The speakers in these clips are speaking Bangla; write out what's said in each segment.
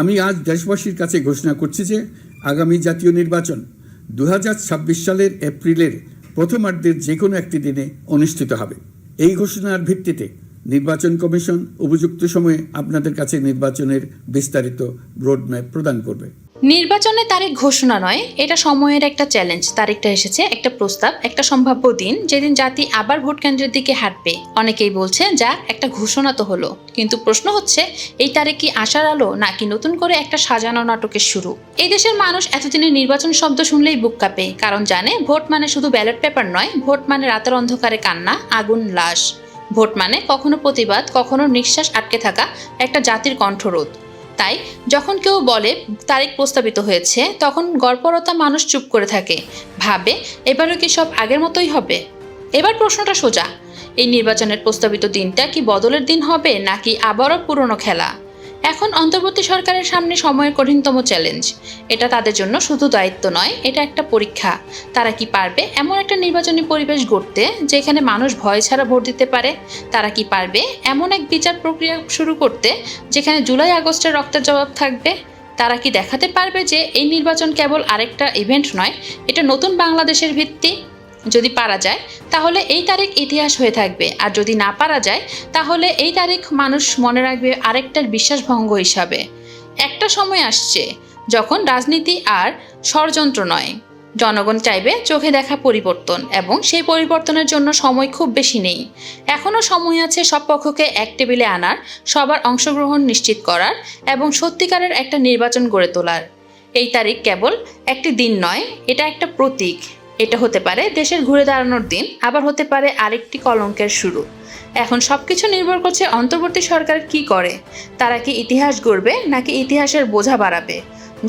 আমি আজ দেশবাসীর কাছে ঘোষণা করছি যে আগামী জাতীয় নির্বাচন দু হাজার ছাব্বিশ সালের এপ্রিলের প্রথমার্ধের যে কোনো একটি দিনে অনুষ্ঠিত হবে। এই ঘোষণার ভিত্তিতে নির্বাচন কমিশন উপযুক্ত সময়ে আপনাদের কাছে নির্বাচনের বিস্তারিত রোডম্যাপ প্রদান করবে। নির্বাচনের তারিখ ঘোষণা নয়, এটা সময়ের একটা চ্যালেঞ্জ তারিখটা এসেছে, একটা প্রস্তাব, একটা সম্ভাব্য দিন, যেদিন জাতি আবার ভোট কেন্দ্রের দিকে হাঁটবে। অনেকেই বলছে যা, একটা ঘোষণা তো হলো। কিন্তু প্রশ্ন হচ্ছে, এই তারিখ কি আশার আলো, নাকি নতুন করে একটা সাজানো নাটকের শুরু? এই দেশের মানুষ এতদিনে নির্বাচন শব্দ শুনলেই বুক কাঁপে, কারণ জানে, ভোট মানে শুধু ব্যালট পেপার নয়, ভোট মানে রাতের অন্ধকারে কান্না, আগুন, লাশ। ভোট মানে কখনো প্রতিবাদ, কখনো নিঃশ্বাস আটকে থাকা, একটা জাতির কণ্ঠরোধ। তাই যখন কেউ বলে তারিখ প্রস্তাবিত হয়েছে, তখন গর্বরতা মানুষ চুপ করে থাকে। ভাবে, এবারও কি সব আগের মতোই হবে? এবার প্রশ্নটা সোজা। এই নির্বাচনের প্রস্তাবিত দিনটা কি বদলের দিন হবে, নাকি আবারও পুরনো খেলা? এখন অন্তর্বর্তী সরকারের সামনে সময়ের কঠিনতম চ্যালেঞ্জ এটা তাদের জন্য শুধু দায়িত্ব নয়, এটা একটা পরীক্ষা। তারা কি পারবে এমন একটা নির্বাচনী পরিবেশ গড়তে যেখানে মানুষ ভয় ছাড়া ভোট দিতে পারে? তারা কি পারবে এমন এক বিচার প্রক্রিয়া শুরু করতে যেখানে জুলাই আগস্টের রক্তের জবাব থাকবে? তারা কি দেখাতে পারবে যে এই নির্বাচন কেবল আরেকটা ইভেন্ট নয়, এটা নতুন বাংলাদেশের ভিত্তি? যদি পারা যায়, তাহলে এই তারিখ ইতিহাস হয়ে থাকবে। আর যদি না পারা যায়, তাহলে এই তারিখ মানুষ মনে রাখবে আরেকটার বিশ্বাসভঙ্গ হিসাবে। একটা সময় আসছে যখন রাজনীতি আর ষড়যন্ত্র নয়। জনগণ চাইবে চোখে দেখা পরিবর্তন এবং সেই পরিবর্তনের জন্য সময় খুব বেশি নেই। এখনও সময় আছে সব পক্ষকে এক টেবিলে আনার, সবার অংশগ্রহণ নিশ্চিত করার এবং সত্যিকারের একটা নির্বাচন গড়ে তোলার। এই তারিখ কেবল একটি দিন নয়, এটা একটা প্রতীক। এটা হতে পারে দেশের ঘুরে দাঁড়ানোর দিন, আবার হতে পারে আরেকটি কলঙ্কের শুরু। এখন সব কিছু নির্ভর করছে অন্তর্বর্তী সরকার কি করে, তারা কি ইতিহাস গড়বে নাকি ইতিহাসের বোঝা বাড়াবে?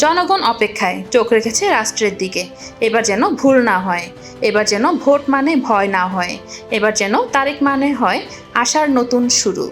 জনগণ অপেক্ষায়, চোখ রেখেছে রাষ্ট্রের দিকে। এবার যেন ভুল না হয়, এবার যেন ভোট মানে ভয় না হয়, এবার যেন তারিখ মানে হয় আশার নতুন শুরু।